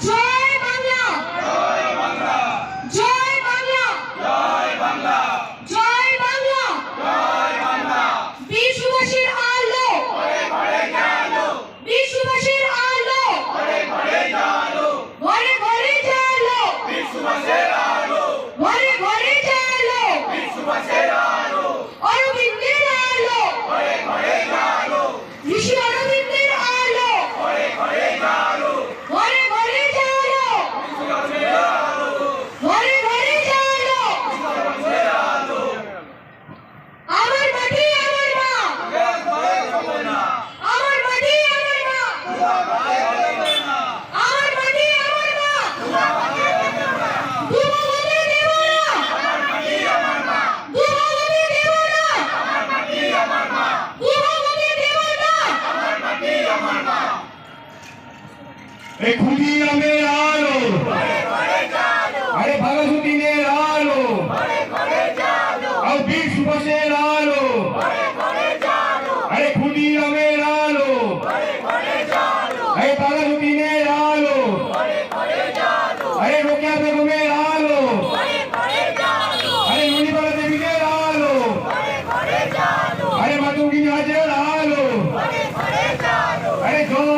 Jay! এই ক্ষুদিরামের আলো। আরে ভাগসুদ্দিনের আলো। আর বীর সুভাষের আলো। আরে ক্ষুদিরামের আলো। আরে ভাগসুদ্দিনের আলো। আরে রোকেয়া বেগমের আলো। আরে মণিবালা দেবীদের আলো। আরে মাতঙ্গী হাজের আলো। আরে জয়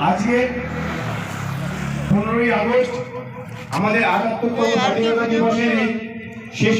আজকে পনেরোই আগস্ট আমাদের আটাত্তরতম স্বাধীনতা দিবসের শেষ